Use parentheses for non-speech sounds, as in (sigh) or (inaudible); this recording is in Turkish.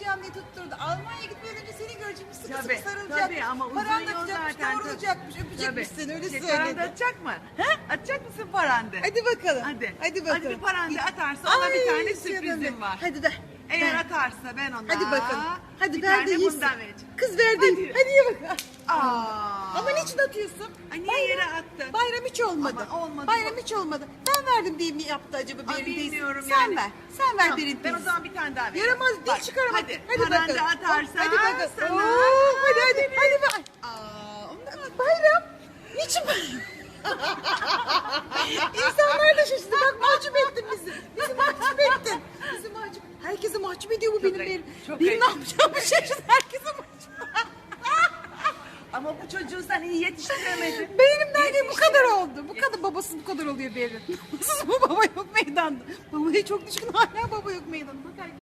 alacağım diye tutturdu. Almanya gitmeden önce seni göreceğim. Sıkı Tabii, sıkı sarılacak. tabii ama uzun Paran yol atacakmış, zaten. doğrulacakmış, Tabii. öpecekmiş seni öyle Şey, söyledi. Paranda atacak mı? He? Atacak mısın paranda? Hadi bakalım. Hadi. Hadi bakalım. Hadi bir paranda atarsa ona bir Ay, tane canım sürprizim benim. var. Hadi ver. Eğer ver. atarsa ben ona Hadi bakalım. Hadi bir ver tane de yesin. bundan vereceğim. Kız ver de Hadi. Hadi ye bakalım. Atıyorsun? Ay, niye yere attın? Bayram hiç olmadı. Ama olmadı. Bayram hiç olmadı. Ben verdim diye mi yaptı acaba Ay, Berin teyze? bilmiyorum Sen yani. ver. Sen ver Tamam, Berin Ben o zaman bir tane daha vereyim. Yaramaz dil Bak, çıkarma. Hadi, hadi paranda bakalım. atarsa Hadi bakalım. sana. Oo, hadi hadi hadi ver. Aa, ondan- bayram. Niçin bayram? İnsanlar da şaşırdı. Bak mahcup ettin bizi. Bizi mahcup ettin. Bizi mahcup. Herkesi mahcup ediyor bu benim ayıp, benim. çok Benim ayıp. ne yapacağımı şaşırdı. Herkesi mahcup. Ama bu çocuğu sen iyi yetiştiremedin. (laughs) Benim nerede bu kadar oldu. Bu kadar babasız bu kadar oluyor Berin. (laughs) Babasız bu baba yok meydanda. Babaya çok düşkün hala baba yok meydanda. Bak herkes